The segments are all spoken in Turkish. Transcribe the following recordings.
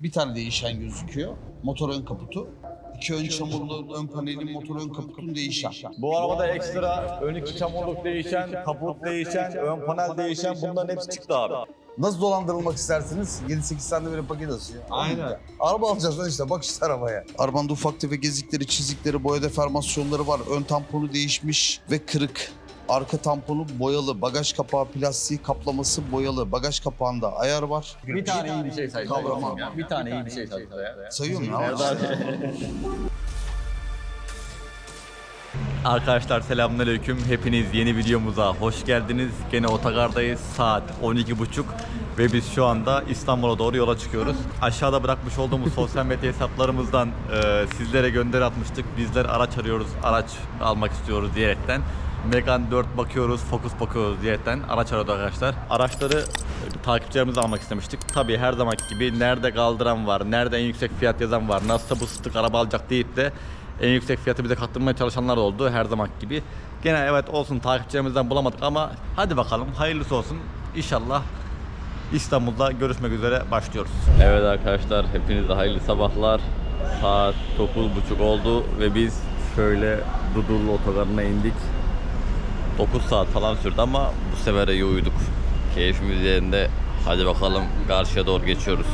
Bir tane değişen gözüküyor. Motor ön kaputu. İki ön çamurlu ön panelin motor ön kaputun değişen. Bu arabada ekstra ön iki çamurluk değişen, kaput değişen, ön panel değişen bunların hepsi çıktı abi. Nasıl dolandırılmak istersiniz? 7-8 tane böyle paket asıyor. Aynen. Araba alacağız lan işte bak işte arabaya. Arabanda ufak tefek gezikleri, çizikleri, boya deformasyonları var. Ön tamponu değişmiş ve kırık. Arka tamponu boyalı, bagaj kapağı plastiği kaplaması boyalı. Bagaj kapağında ayar var. Bir tane iyi bir şey say. Kavrama. Bir tane iyi bir şey say. Sayıyorum ya. Arkadaşlar selamünaleyküm. Hepiniz yeni videomuza hoş geldiniz. Gene otogardayız. Saat 12.30 ve biz şu anda İstanbul'a doğru yola çıkıyoruz. Aşağıda bırakmış olduğumuz sosyal medya hesaplarımızdan e, sizlere gönderi atmıştık. Bizler araç arıyoruz, araç almak istiyoruz diyerekten. Megan 4 bakıyoruz, Focus bakıyoruz diyerekten araç arıyorduk arkadaşlar. Araçları e, takipçilerimize almak istemiştik. Tabii her zamanki gibi nerede kaldıran var, nerede en yüksek fiyat yazan var, nasılsa bu sıtık araba alacak deyip de en yüksek fiyatı bize kattırmaya çalışanlar oldu her zaman gibi. Gene evet olsun takipçilerimizden bulamadık ama hadi bakalım hayırlısı olsun. İnşallah İstanbul'da görüşmek üzere başlıyoruz. Evet arkadaşlar hepinize hayırlı sabahlar. Saat 9.30 oldu ve biz şöyle Dudullu otogarına indik. 9 saat falan sürdü ama bu sefer iyi uyuduk. Keyfimiz yerinde. Hadi bakalım karşıya doğru geçiyoruz.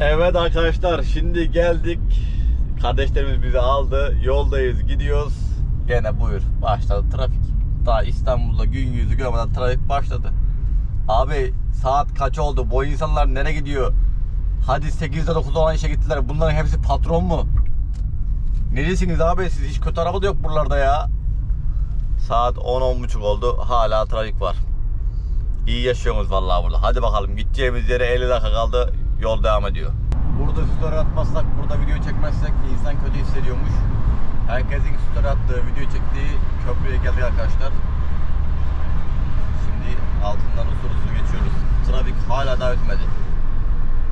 Evet arkadaşlar şimdi geldik. Kardeşlerimiz bizi aldı. Yoldayız gidiyoruz. Gene buyur başladı trafik. Daha İstanbul'da gün yüzü görmeden trafik başladı. Abi saat kaç oldu? Bu insanlar nereye gidiyor? Hadi 8'de 9'da olan işe gittiler. Bunların hepsi patron mu? Neresiniz abi siz? Hiç kötü araba da yok buralarda ya. Saat 10-10.30 oldu. Hala trafik var. İyi yaşıyorsunuz vallahi burada. Hadi bakalım gideceğimiz yere 50 dakika kaldı. Yol devam ediyor. Burada story atmazsak, burada video çekmezsek insan kötü hissediyormuş. Herkesin story attığı, video çektiği köprüye geldik arkadaşlar. Şimdi altından usul usul geçiyoruz. Trafik hala da bitmedi.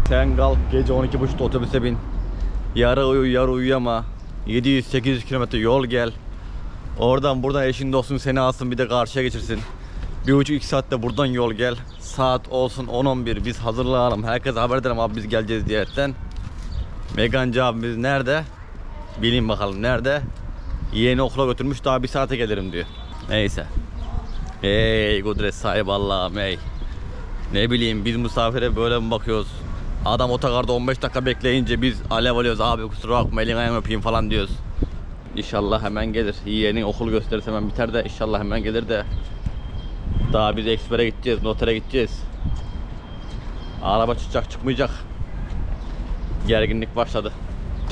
Sen kalk gece 12.30'da otobüse bin. Yarı uyu, yarı uyuyama. 700-800 kilometre yol gel. Oradan buradan eşin dostun seni alsın bir de karşıya geçirsin. Bir buçuk iki saatte buradan yol gel. Saat olsun 10-11 biz hazırlanalım. Herkese haber edelim abi biz geleceğiz diyetten. Megancı abimiz nerede? Bilin bakalım nerede? Yeğeni okula götürmüş daha bir saate gelirim diyor. Neyse. Ey kudret sahibi Allah'ım ey. Ne bileyim biz misafire böyle mi bakıyoruz? Adam otogarda 15 dakika bekleyince biz alev alıyoruz abi kusura bakma elini ayağını öpeyim falan diyoruz. İnşallah hemen gelir. Yeğenin okul gösterisi hemen biter de inşallah hemen gelir de. Daha biz ekspere gideceğiz, notere gideceğiz. Araba çıkacak çıkmayacak. Gerginlik başladı.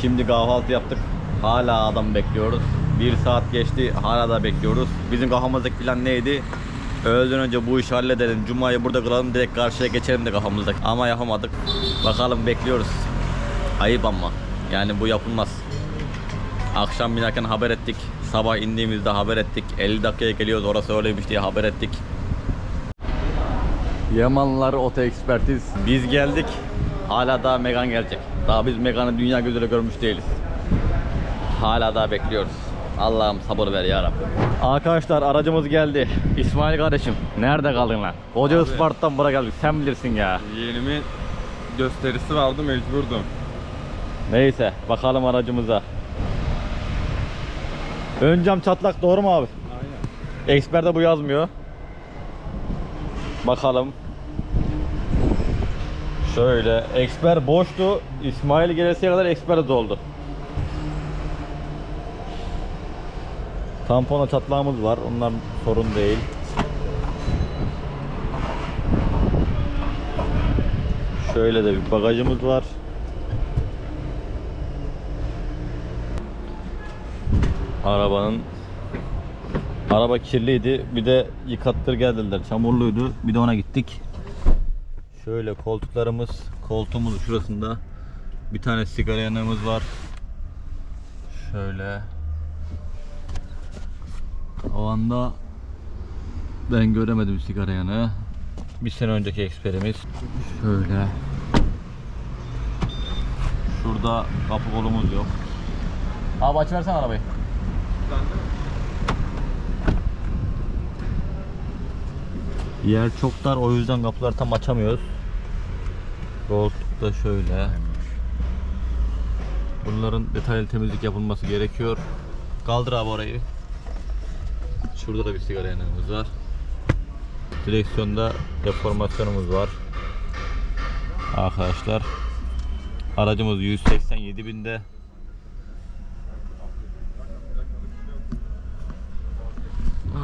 Şimdi kahvaltı yaptık. Hala adam bekliyoruz. Bir saat geçti hala da bekliyoruz. Bizim kafamızdaki plan neydi? Öğleden önce bu işi halledelim. Cuma'yı burada kılalım direkt karşıya geçelim de kafamızdaki. Ama yapamadık. Bakalım bekliyoruz. Ayıp ama. Yani bu yapılmaz. Akşam binerken haber ettik. Sabah indiğimizde haber ettik. 50 dakikaya geliyoruz orası öyleymiş diye haber ettik. Yamanlar Oto Ekspertiz. Biz geldik. Hala daha Megan gelecek. Daha biz Megan'ı dünya gözüyle görmüş değiliz. Hala daha bekliyoruz. Allah'ım sabır ver ya Rabbim. Arkadaşlar aracımız geldi. İsmail kardeşim nerede kaldın lan? Koca Isparta'dan buraya geldik. Sen bilirsin ya. Yeğenimin gösterisi vardı mecburdum. Neyse bakalım aracımıza. Ön cam çatlak doğru mu abi? Aynen. Eksperde bu yazmıyor. Bakalım. Şöyle eksper boştu. İsmail gelesiye kadar eksper doldu. Tampona çatlağımız var. Onlar sorun değil. Şöyle de bir bagajımız var. Arabanın Araba kirliydi. Bir de yıkattır geldiler. Çamurluydu. Bir de ona gittik. Şöyle koltuklarımız, koltuğumuz şurasında. Bir tane sigara yanığımız var. Şöyle. O anda ben göremedim sigara yanığı. Bir sene önceki eksperimiz. Şöyle. Şurada kapı kolumuz yok. Abi açıversene arabayı. Yer çok dar o yüzden kapıları tam açamıyoruz. Koltuk da şöyle. Bunların detaylı temizlik yapılması gerekiyor. Kaldır abi orayı. Şurada da bir sigara yanığımız var. Direksiyonda deformasyonumuz var. Arkadaşlar aracımız 187 binde.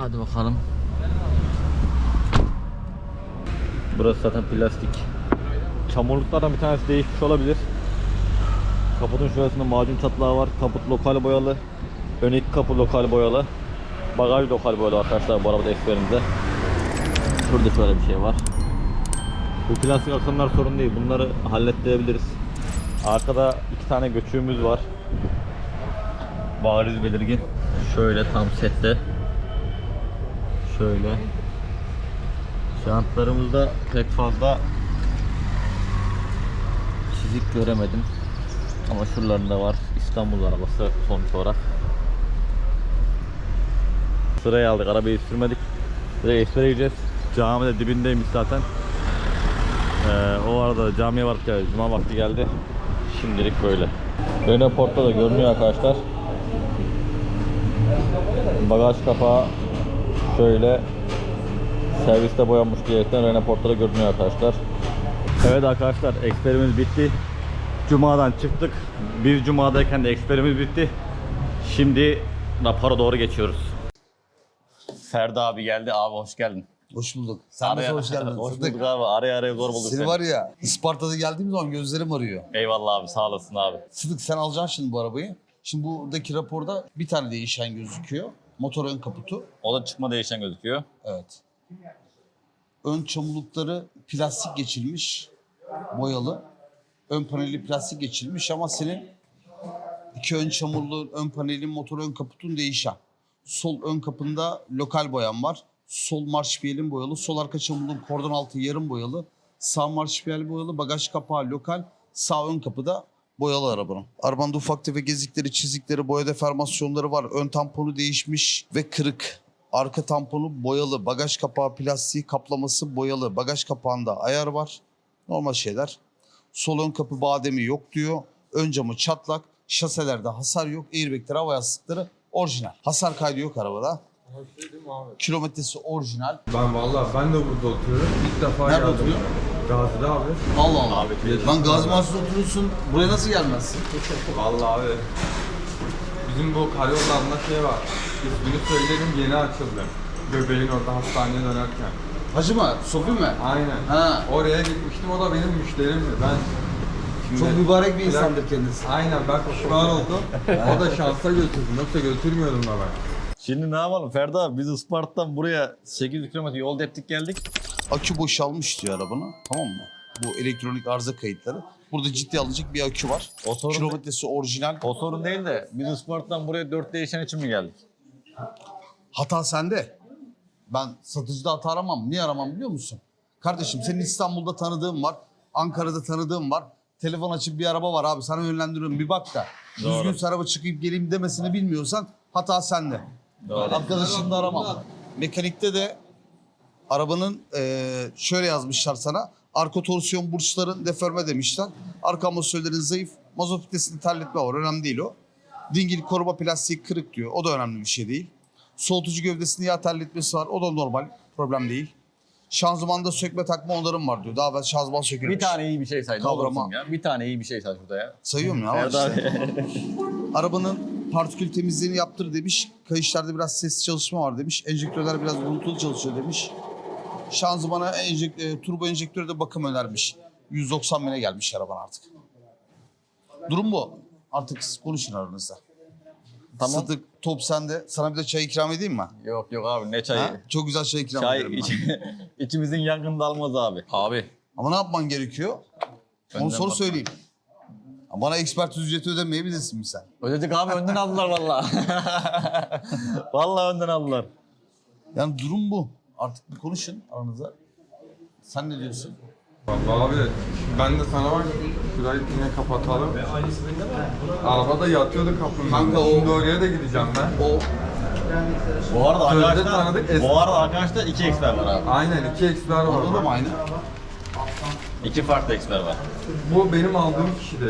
Hadi bakalım. Burası zaten plastik. Çamurluklardan bir tanesi değişmiş olabilir. Kaputun şurasında macun çatlağı var. Kaput lokal boyalı. Ön kapı lokal boyalı. Bagaj lokal boyalı arkadaşlar bu arabada eksperimizde. Şurada şöyle bir şey var. Bu plastik akımlar sorun değil. Bunları hallettirebiliriz. Arkada iki tane göçüğümüz var. Bariz belirgin. Şöyle tam sette. Şöyle. Jantlarımızda pek fazla çizik göremedim. Ama şuralarında var. İstanbul arabası sonuç olarak. Sıraya aldık. Arabayı sürmedik. Direkt ekspere gideceğiz. Cami de dibindeymiş zaten. Ee, o arada camiye vardık ya. Cuma vakti geldi. Şimdilik böyle. Renault Port'ta da görünüyor arkadaşlar. Bagaj kapağı şöyle serviste boyanmış diyerekten Renault Port'ta da görünüyor arkadaşlar. Evet arkadaşlar eksperimiz bitti. Cuma'dan çıktık. Bir cumadayken de eksperimiz bitti. Şimdi rapora doğru geçiyoruz. Ferdi abi geldi. Abi hoş geldin. Hoş bulduk. Sen de hoş geldin. hoş bulduk abi. Araya araya zor bulduk Seni seni. var ya Isparta'da geldiğim zaman gözlerim arıyor. Eyvallah abi sağ olasın abi. Sıdık sen alacaksın şimdi bu arabayı. Şimdi buradaki raporda bir tane değişen gözüküyor. Motor ön kaputu. O da çıkma değişen gözüküyor. Evet. Ön çamurlukları plastik geçilmiş. Boyalı. Ön paneli plastik geçilmiş ama senin iki ön çamurlu ön panelin motor ön kaputun değişen. Sol ön kapında lokal boyan var. Sol marşpiyelin boyalı. Sol arka çamurluğun kordon altı yarım boyalı. Sağ marşpiyel boyalı. Bagaj kapağı lokal. Sağ ön kapıda boyalı arabanın. Arabanda ufak tefek gezikleri, çizikleri, boya deformasyonları var. Ön tamponu değişmiş ve kırık. Arka tamponu boyalı. Bagaj kapağı plastiği kaplaması boyalı. Bagaj kapağında ayar var. Normal şeyler. Sol ön kapı bademi yok diyor. Ön camı çatlak. Şaselerde hasar yok. Airbag'ler, hava yastıkları orijinal. Hasar kaydı yok arabada. Kilometresi orijinal. Ben vallahi ben de burada oturuyorum. İlk defa Nerede geldim. oturuyorsun? Gazi'de abi. Allah Allah. Lan Gazi Mahsus'ta oturuyorsun. Buraya nasıl gelmezsin? Vallahi abi. Bizim bu karayollarında şey var. İsmini söylerim yeni açıldı. Göbeğin orada hastaneye dönerken. Hacı mı? Sofi mi? Aynen. Ha. Oraya gitmiştim o da benim müşterimdi. Ben şimdi... Çok mübarek bir insandır kendisi. Aynen ben pişman oldum. o da şansa götürdüm. Yoksa götürmüyordum da ben. Şimdi ne yapalım Ferdi abi biz Isparta'dan buraya 800 km yol deptik geldik. Akü boşalmış diyor arabanın. Tamam mı? Bu elektronik arıza kayıtları. Burada ciddi alınacak bir akü var. O sorun, Kilometresi orijinal. o sorun değil de biz Isparta'dan buraya 4 değişen için mi geldik? Hata sende. Ben satıcıda hata aramam. Niye aramam biliyor musun? Kardeşim senin İstanbul'da tanıdığın var. Ankara'da tanıdığın var. Telefon açıp bir araba var abi sana yönlendiriyorum bir bak da. Doğru. Düzgün araba çıkıp geleyim demesini bilmiyorsan hata sende. Doğru. Arkadaşını da aramam. Mekanikte de arabanın eee, şöyle yazmışlar sana. Arka torsiyon burçların deforme demişler. Arka amortisörlerin zayıf. Mazot vitesinde terletme var. Önemli değil o. Dingil koruma plastiği kırık diyor. O da önemli bir şey değil. Soğutucu gövdesinde yağ terletmesi var. O da normal. Problem değil. Şanzımanda sökme takma onarım var diyor. Daha ben şanzıman sökülmüş. Bir tane iyi bir şey say. Ne Kavrama. olursun ya. Bir tane iyi bir şey say şurada ya. Sayıyorum ya. ama işte. abi. Arabanın partikül temizliğini yaptır demiş. Kayışlarda biraz sesli çalışma var demiş. Enjektörler biraz gürültülü çalışıyor demiş. Şanzımana enjek, e, turbo enjektöre de bakım önermiş. 190 bine gelmiş araban artık. Durum bu. Artık siz konuşun aranızda. Tamam. Sıdık top sende. Sana bir de çay ikram edeyim mi? Yok yok abi ne çayı. Ha? Çok güzel çay ikram Çay ederim ben. iç, içimizin yangını da almaz abi. Abi. Ama ne yapman gerekiyor? Onu Önden soru bak. söyleyeyim. Bana ekspertiz ücreti ödemeyebilirsin mi sen? Ödedik abi önden aldılar valla. valla önden aldılar. Yani durum bu. Artık bir konuşun aranızda. Sen ne diyorsun? Vallahi abi ben de sana bak şurayı yine kapatalım. Arabada yatıyordu kapının. Kanka o- Şimdi oraya da gideceğim ben. O Bu arada Sözde arkadaşlar, tanıdık bu arada arkadaşlar iki eksper var abi. Aynen iki eksper var. orada da mı aynı? İki farklı eksper var. Bu benim aldığım kişi de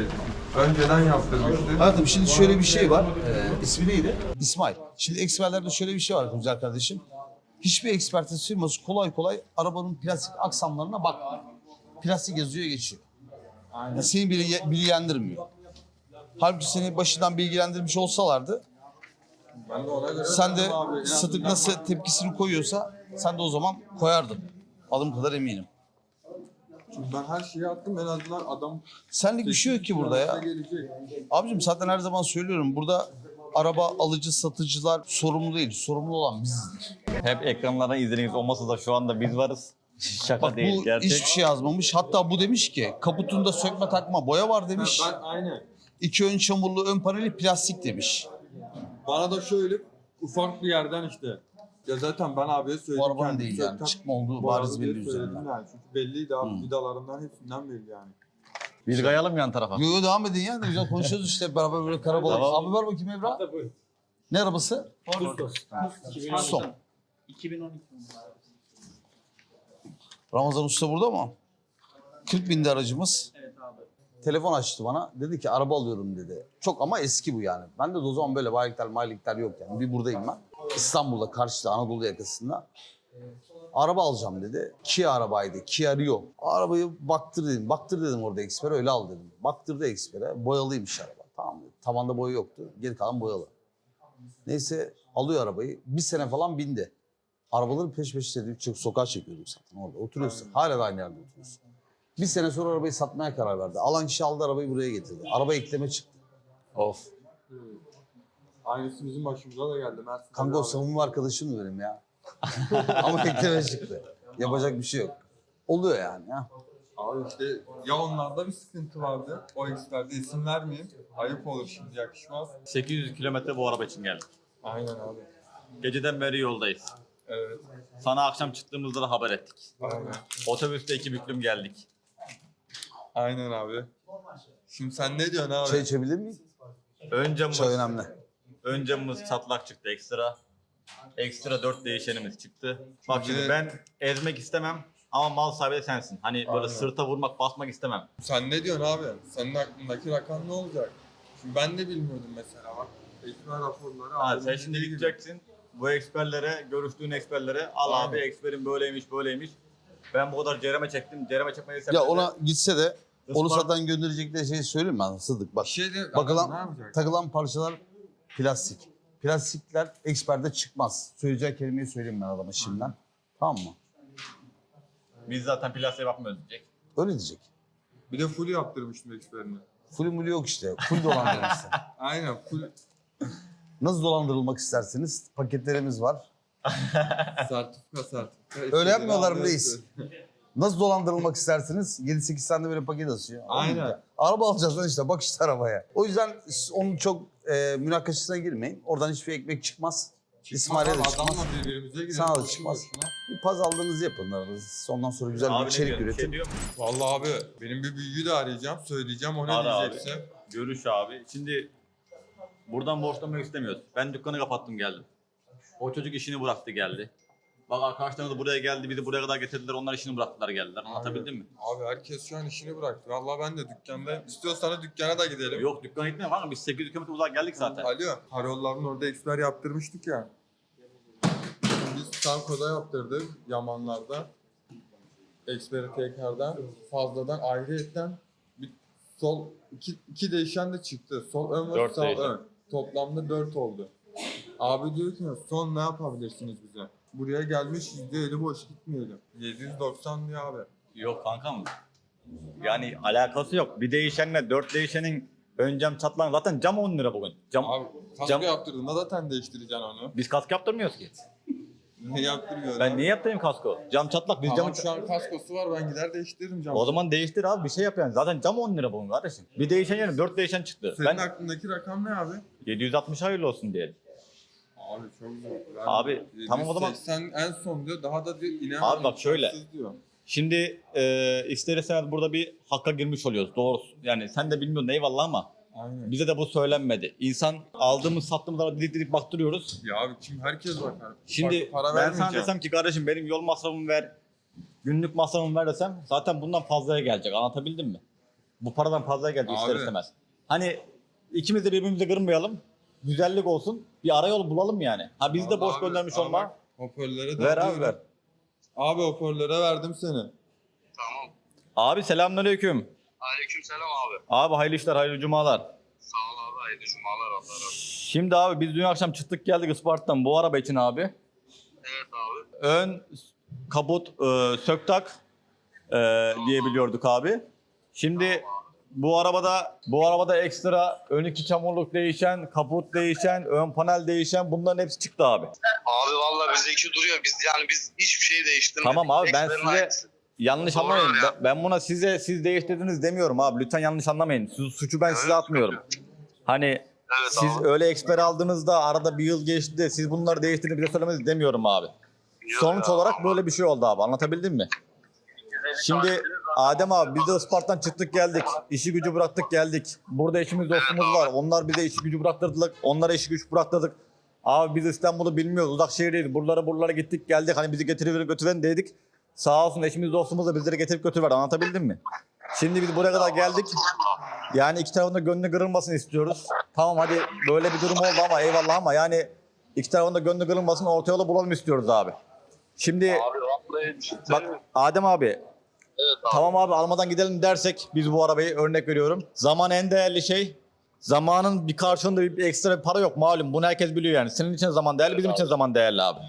önceden yaptırmıştı. Hayatım şimdi şöyle bir şey var. Ee, ismi neydi? İsmail. Şimdi eksperlerde şöyle bir şey var güzel kardeşim. Hiçbir ekspertiz firması kolay kolay arabanın plastik aksamlarına bakmıyor. Plastik yazıyor geçiyor. Yani seni bile bilgilendirmiyor. Halbuki seni başından bilgilendirmiş olsalardı Ben de ona göre sen de abi, azından- nasıl tepkisini koyuyorsa sen de o zaman koyardın. Adım kadar eminim. Çünkü ben her şeyi attım en azından adam Senlik bir şey yok ki burada ya. Gelecek. Abicim zaten her zaman söylüyorum burada araba alıcı satıcılar sorumlu değil. Sorumlu olan bizizdir. Hep ekranlardan izlediğiniz olmasa da şu anda biz varız. Şaka Bak değil bu gerçek. hiçbir şey yazmamış. Hatta bu demiş ki kaputunda sökme takma boya var demiş. Ben aynı. İki ön çamurlu ön paneli plastik demiş. Bana da şöyle ufak bir yerden işte. Ya zaten ben abiye söyledim. Bu arabanın kendim değil yani. Çıkma olduğu bu bariz diye belli söyledim üzerinden. Yani. Çünkü belliydi abi. Vidalarından hepsinden belli yani. Biz kayalım yan tarafa. Yo yo devam edin ya. Ne güzel konuşuyoruz işte hep beraber böyle karabalık. Tamam. Abi ver bakayım Evra. Ne arabası? Son. 2012. Ramazan Usta burada mı? 40 binde aracımız. Evet abi. Telefon açtı bana. Dedi ki araba alıyorum dedi. Çok ama eski bu yani. Ben de o zaman böyle bayilikler mayilikler yok yani. Bir buradayım ben. İstanbul'da karşıda Anadolu yakasında. Araba alacağım dedi. Kia arabaydı. Kia Rio. Arabayı baktır dedim. Baktır dedim orada ekspere öyle al dedim. Baktırdı ekspere. Boyalıymış araba. Tamam dedi. Tavanda boya yoktu. Geri kalan boyalı. Neyse alıyor arabayı. Bir sene falan bindi. Arabaları peş peşe dedi. Çok sokağa çekiyorduk zaten orada. Oturuyorsun. Hala da aynı yerde oturuyorsun. Bir sene sonra arabayı satmaya karar verdi. Alan kişi aldı arabayı buraya getirdi. Araba ekleme çıktı. Of. Aynısı bizim başımıza da geldi. Mersin Kanka o savunma arkadaşım da benim ya. Ama ekleme çıktı. Yapacak bir şey yok. Oluyor yani ya. Abi işte ya onlarda bir sıkıntı vardı. O eksperde isim vermeyeyim. Ayıp olur şimdi yakışmaz. 800 kilometre bu araba için geldik. Aynen abi. Geceden beri yoldayız. Evet. Sana akşam çıktığımızda da haber ettik. Aynen. Otobüste iki büklüm geldik. Aynen abi. Şimdi sen ne diyorsun abi? Çay içebilir miyim? Ön camımız, Çay önemli. ön camımız çatlak çıktı ekstra. Ekstra 4 değişenimiz çıktı. Bak Şimdi- ben ezmek istemem ama mal sahibi de sensin. Hani böyle Aynen. sırta vurmak, basmak istemem. Sen ne diyorsun abi? Senin aklındaki rakam ne olacak? Şimdi ben de bilmiyordum mesela bak. Ekran raporları Ha, abi. sen şimdi gideceksin bu eksperlere, görüştüğün eksperlere al abi Aynen. eksperin böyleymiş böyleymiş. Ben bu kadar cereme çektim. Cereme çekmeyi Ya ona gitse de onu zaten gönderecekleri şeyi söyleyeyim ben Sıdık. Bak Bir şey de Bakılan- ne yapacak? takılan parçalar plastik. Plastikler eksperde çıkmaz. Söyleyeceği kelimeyi söyleyeyim ben adama şimdiden. Tamam mı? Biz zaten plastiğe bakmıyoruz diyecek. Öyle diyecek. Bir de full yaptırmıştım eksperini. Full mülü yok işte. Full dolandırılmışsın. Aynen full Nasıl dolandırılmak isterseniz paketlerimiz var. sertifika sertifika. Öyle yapmıyorlar mı reis? alıyorsun. Nasıl dolandırılmak isterseniz 7-8 tane böyle paket asıyor. Aynen. Araba alacağız lan işte bak işte arabaya. O yüzden onun çok e, münakaşasına girmeyin. Oradan hiçbir ekmek çıkmaz. İsmail'e de çıkmaz. Adamla birbirimize. Sana da çıkmaz. Bir paz aldığınızı yapın aranız. Ondan sonra güzel bir Abi ne içerik diyorsun? Bir üretin. Şey diyor mu? Vallahi abi benim bir büyüğü de arayacağım. Söyleyeceğim o ne Ara abi. diyecekse. Görüş abi. Şimdi buradan borçlanmak istemiyoruz. Ben dükkanı kapattım geldim. O çocuk işini bıraktı geldi. Bak arkadaşlarımız da buraya geldi, bizi buraya kadar getirdiler. Onlar işini bıraktılar geldiler. Anlatabildim mi? Abi herkes şu an işini bıraktı. Vallahi ben de dükkandayım. İstiyorsan da dükkana da gidelim. Yok dükkana gitmiyor var mı? Biz 800 km uzak geldik zaten. Alo. Karayolların orada eksper yaptırmıştık ya. Biz Sanko'da yaptırdık Yamanlar'da. Eksperi tekrardan fazladan ayrıyetten bir sol iki, iki değişen de çıktı. Sol ön ve Dört sağ değişen. ön. Toplamda dört oldu. Abi diyor ki son ne yapabilirsiniz bize? Buraya gelmiş yüzde eli boş gitmeyelim. 790 diyor abi. Yok kankam. Yani alakası yok. Bir değişenle dört değişenin ön cam çatlan zaten cam 10 lira bugün. Cam, Abi kasko Cam- yaptırdığında zaten değiştireceksin onu. biz kask yaptırmıyoruz ki. Ne yaptırmıyor? Ben niye yaptırayım kasko? Cam çatlak biz Tamam camı... şu an kaskosu var ben gider değiştiririm camı. O zaman değiştir abi bir şey yap yani. Zaten cam 10 lira bugün kardeşim. Bir değişen yerine 4 değişen çıktı. Senin ben aklındaki rakam ne abi? 760 hayırlı olsun diyelim. Abi çok zor. Ben Abi, tamam o zaman- 780 en son diyor daha da diyor Abi bak şöyle. Diyor. Şimdi e, ister istemez burada bir hakka girmiş oluyoruz. Doğrusu. Yani sen de bilmiyorsun eyvallah ama Aynen. bize de bu söylenmedi. İnsan aldığımız sattığımız araba didik didik baktırıyoruz. Ya abi kim herkes bakar. Şimdi Bak, para ben sana vermeyeceğim. desem ki kardeşim benim yol masrafımı ver. günlük masrafımı ver desem zaten bundan fazlaya gelecek. Anlatabildim mi? Bu paradan fazlaya gelecek ister Abi. istemez. Hani ikimiz de birbirimizi kırmayalım. Güzellik olsun. Bir arayol bulalım yani. Ha biz de Vallahi boş abi, göndermiş abi olma. bak, Hoparlöre de Ver abi alıyorum. ver. Abi hoparlöre verdim seni. Tamam. Abi selamünaleyküm. Aleykümselam abi. Abi hayırlı işler, hayırlı cumalar. Sağ ol abi. Hayırlı cumalar Allah razı olsun. Şimdi abi biz dün akşam çıktık geldik Isparta'dan bu araba için abi. Evet abi. Ön kaput e, söktak e, diye biliyorduk abi. Şimdi bu arabada bu arabada ekstra ön iki çamurluk değişen, kaput değişen, ön panel değişen bunların hepsi çıktı abi. Abi valla bizdeki duruyor. Biz yani biz hiçbir şey değiştirmedik. Tamam abi, ben size- aynısı. Yanlış Doğru anlamayın. ya. Ben, ben buna size siz değiştirdiniz demiyorum abi. Lütfen yanlış anlamayın. Su- Suçu ben size atmıyorum. Hani Evet siz abi. öyle eksper aldığınızda arada bir yıl geçti de siz bunları değiştirin bize söylemeniz demiyorum abi. Yok Sonuç ya, olarak böyle bir şey oldu abi. Anlatabildim mi? Şimdi Adem abi biz de Isparta'dan çıktık geldik. İşi gücü bıraktık geldik. Burada eşimiz dostumuz var. Onlar bize işi gücü bıraktırdık. Onlara işi güç bıraktırdık. Abi biz İstanbul'u bilmiyoruz. Uzak şehirdeyiz. Buralara buralara gittik geldik. Hani bizi getirir götüren dedik. Sağ olsun eşimiz dostumuz da bizleri getirip götürüverdi. Anlatabildim mi? Şimdi biz buraya kadar geldik. Yani iki tarafın da gönlü kırılmasını istiyoruz. Tamam hadi böyle bir durum oldu ama eyvallah ama yani iki tarafın da gönlü kırılmasın orta yolu bulalım istiyoruz abi. Şimdi Abi düşünsene. bak Adem abi Evet abi. tamam abi almadan gidelim dersek biz bu arabayı örnek veriyorum. Zaman en değerli şey. Zamanın bir karşılığında bir, bir ekstra bir para yok malum. Bunu herkes biliyor yani. Senin için zaman değerli, bizim için zaman değerli abi.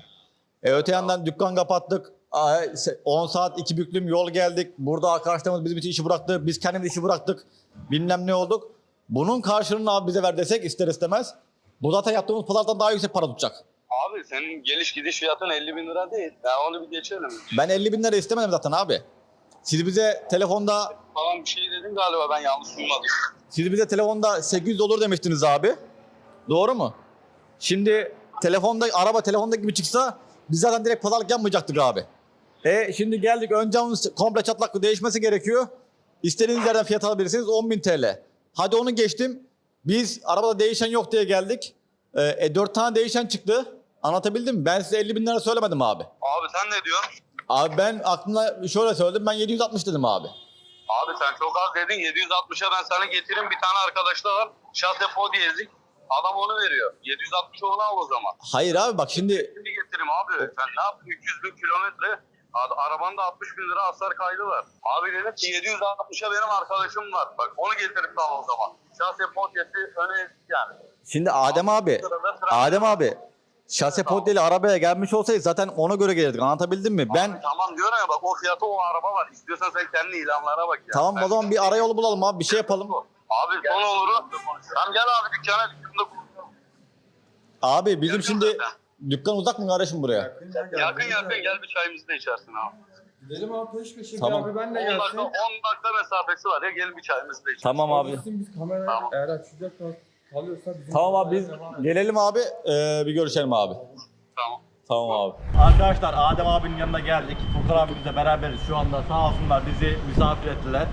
E öte yandan dükkan kapattık. Aa, se- 10 saat iki büklüm yol geldik. Burada arkadaşlarımız bizim için işi bıraktı. Biz kendimiz işi bıraktık. Bilmem ne olduk. Bunun karşılığını abi bize ver desek ister istemez. Bu zaten yaptığımız pazardan daha yüksek para tutacak. Abi senin geliş gidiş fiyatın 50 bin lira değil. Ya onu bir geçelim. Ben 50 bin lira istemedim zaten abi. Siz bize telefonda Falan bir şey dedin galiba ben yanlış duymadım. Siz bize telefonda 800 olur demiştiniz abi. Doğru mu? Şimdi telefonda araba telefonda gibi çıksa biz zaten direkt pazarlık yapmayacaktık abi. E şimdi geldik ön camımız komple çatlaklı değişmesi gerekiyor. İstediğiniz yerden fiyat alabilirsiniz 10.000 TL. Hadi onu geçtim. Biz arabada değişen yok diye geldik. E, e 4 tane değişen çıktı. Anlatabildim mi? Ben size 50 bin lira söylemedim abi. Abi sen ne diyorsun? Abi ben aklımda şöyle söyledim ben 760 dedim abi. Abi sen çok az dedin 760'a ben sana getireyim bir tane arkadaş da var. Şase Fodi ezik. Adam onu veriyor. 760 onu al o zaman. Hayır abi bak şimdi Şimdi getireyim abi. Sen ne yaptın? 300 bin kilometre. A- Arabanda 60 bin lira hasar kaydı var. Abi dedim ki 760'a benim arkadaşım var. Bak onu getirip al o zaman. Şase Fodi'si öne yani. şimdi Adem abi Adem abi şase podeli arabaya gelmiş olsaydı zaten ona göre gelirdik anlatabildim mi? Ben Tamam diyorum ya bak o fiyatı o araba var. İstiyorsan sen kendi ilanlara bak ya. tamam Ben- o zaman bir arayolu bulalım abi bir şey yapalım. Abi son oluru. Tamam gel abi dükkana dükkanda. Abi bizim şimdi dükkan uzak mı kardeşim buraya? Yakın yakın gel bir çayımızı da içersin abi. Gidelim abi peş peşe Tamam. abi ben 10 de dakika, gelsin. 10 dakika mesafesi var ya gel bir çayımızı da içelim. Tamam abi. Biz kamerayı Tamam. eğer açacak bizim Tamam abi biz gelelim abi ee, bir görüşelim abi. Tamam. Tamam abi. Arkadaşlar Adem abinin yanına geldik. Furkan abimizle beraberiz şu anda sağ olsunlar bizi misafir ettiler.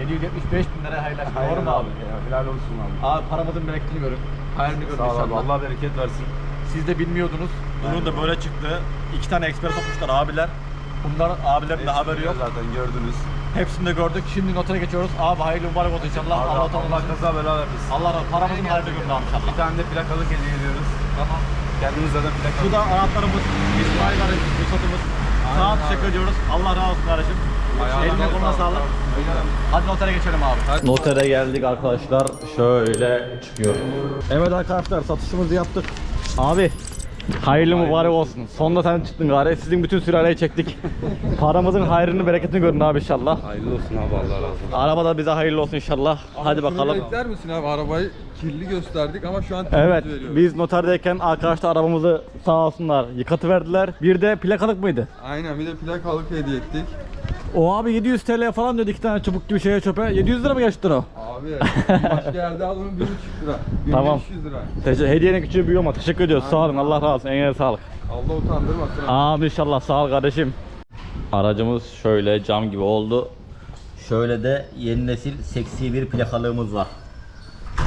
775 bin lira hayırlı olsun. Doğru mu abi? Helal olsun abi. Abi paramızın bereketini görün. Hayırını görün Sağ ol abi. inşallah. Allah bereket versin. Siz de bilmiyordunuz. Durum da böyle çıktı. İki tane eksper sokmuşlar abiler. Bunların abilerin de haberi yok. Zaten gördünüz. Hepsini de gördük. Şimdi notere geçiyoruz. Abi hayırlı mübarek olsun inşallah. Allah Allah, Allah Allah kaza bela vermesin. Allah razı Paramızın görün abi inşallah. Bir tane de plakalık hediye ediyoruz. Tamam. Kendiniz zaten Şu plakalık. da anahtarımız, İsmail kardeşim, Rüsat'ımız. Sağ ol, teşekkür ediyoruz. Allah razı olsun kardeşim. Eline koluna sağlık. Hadi notere geçelim abi. Notere geldik arkadaşlar. Şöyle çıkıyor. Evet arkadaşlar satışımızı yaptık. Abi Hayırlı mübarek olsun. Sonunda sen çıktın gari. Sizin bütün sülaleyi çektik. Paramızın hayrını bereketini görün abi inşallah. Hayırlı olsun abi Allah razı olsun. Araba da bize hayırlı olsun inşallah. Hadi bakalım. Ekler misin abi arabayı kirli gösterdik ama şu an Evet temiz veriyoruz. biz noterdeyken arkadaşlar arabamızı sağ olsunlar yıkatıverdiler. Bir de plakalık mıydı? Aynen bir de plakalık hediye ettik. O abi 700 TL falan dedi iki tane çubuk gibi şeye çöpe. 700 lira mı geçti o? Abi başka yerde al onu 1,5 lira. 1500 Tamam. lira. Teşekkür, hediyenin küçüğü büyüyor ama teşekkür ediyoruz. Sağ olun Allah razı olsun. Eline sağlık. Allah utandırmasın. Amin inşallah sağ ol kardeşim. Aracımız şöyle cam gibi oldu. Şöyle de yeni nesil seksi bir plakalığımız var.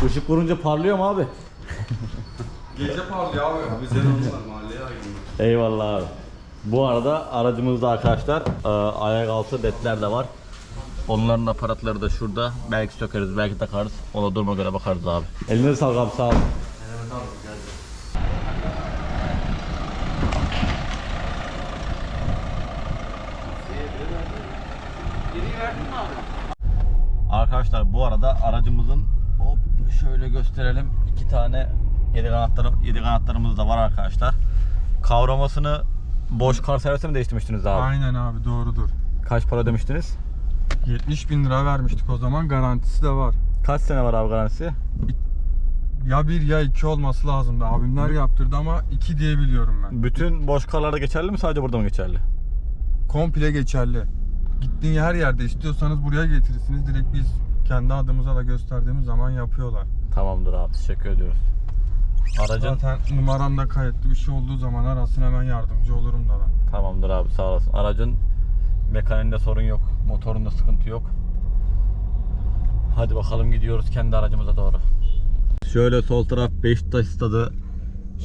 Işık vurunca parlıyor mu abi? Gece parlıyor abi. De onlar mahalleye aydınlık. Eyvallah abi. Bu arada aracımızda arkadaşlar e, ayak altı ledler de var. Onların aparatları da şurada. Belki sökeriz, belki takarız. Ona duruma göre bakarız abi. Elinize sağlık abi sağ olun. Arkadaşlar bu arada aracımızın hop şöyle gösterelim. iki tane yedi kanatları yedi kanatlarımız da var arkadaşlar. Kavramasını boş kar servise mi değiştirmiştiniz abi? Aynen abi doğrudur. Kaç para ödemiştiniz? 70 bin lira vermiştik o zaman garantisi de var. Kaç sene var abi garantisi? Ya bir ya iki olması lazımdı. Abimler yaptırdı ama iki diye biliyorum ben. Bütün boş karlarda geçerli mi sadece burada mı geçerli? Komple geçerli. Gittiğin her yerde istiyorsanız buraya getirirsiniz. Direkt biz kendi adımıza da gösterdiğimiz zaman yapıyorlar. Tamamdır abi teşekkür ediyoruz. Aracın Zaten numaram da kayıtlı. Bir şey olduğu zaman arasın hemen yardımcı olurum da ben. tamamdır abi sağ olasın. Aracın mekaniğinde sorun yok. Motorunda sıkıntı yok. Hadi bakalım gidiyoruz kendi aracımıza doğru. Şöyle sol taraf Beşiktaş stadı.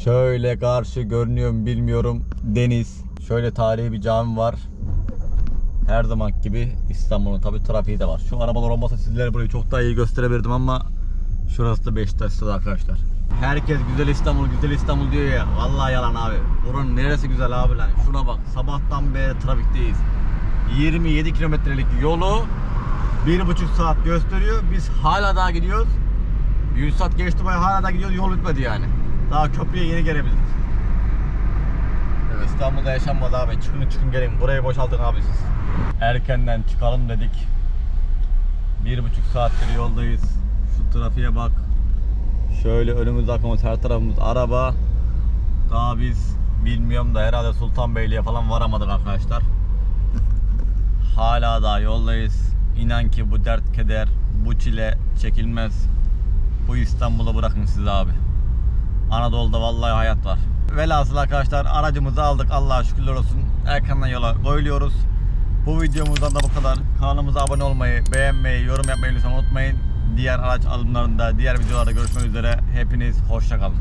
Şöyle karşı görünüyor mu bilmiyorum. Deniz. Şöyle tarihi bir cami var. Her zaman gibi İstanbul'un tabi trafiği de var. Şu arabalar olmasa sizlere burayı çok daha iyi gösterebilirdim ama şurası da Beşiktaş stadı arkadaşlar. Herkes güzel İstanbul, güzel İstanbul diyor ya. Vallahi yalan abi. Buranın neresi güzel abi lan. Şuna bak. Sabahtan beri trafikteyiz. 27 kilometrelik yolu bir buçuk saat gösteriyor. Biz hala daha gidiyoruz. 100 saat geçti baya hala da gidiyoruz. Yol bitmedi yani. Daha köprüye yeni gelebildik. Evet, İstanbul'da yaşanmadı abi. Çıkın çıkın gelin. Burayı boşaltın abi siz. Erkenden çıkalım dedik. Bir buçuk saattir yoldayız. Şu trafiğe bak. Şöyle önümüz arkamız her tarafımız araba. Daha biz bilmiyorum da herhalde Sultanbeyli'ye falan varamadık arkadaşlar. Hala daha yoldayız. İnan ki bu dert keder, bu çile çekilmez. Bu İstanbul'u bırakın siz abi. Anadolu'da vallahi hayat var. Velhasıl arkadaşlar aracımızı aldık Allah'a şükürler olsun. Erkenden yola koyuluyoruz. Bu videomuzdan da bu kadar. Kanalımıza abone olmayı, beğenmeyi, yorum yapmayı lütfen unutmayın. Diğer araç alımlarında, diğer videolarda görüşmek üzere. Hepiniz hoşça kalın.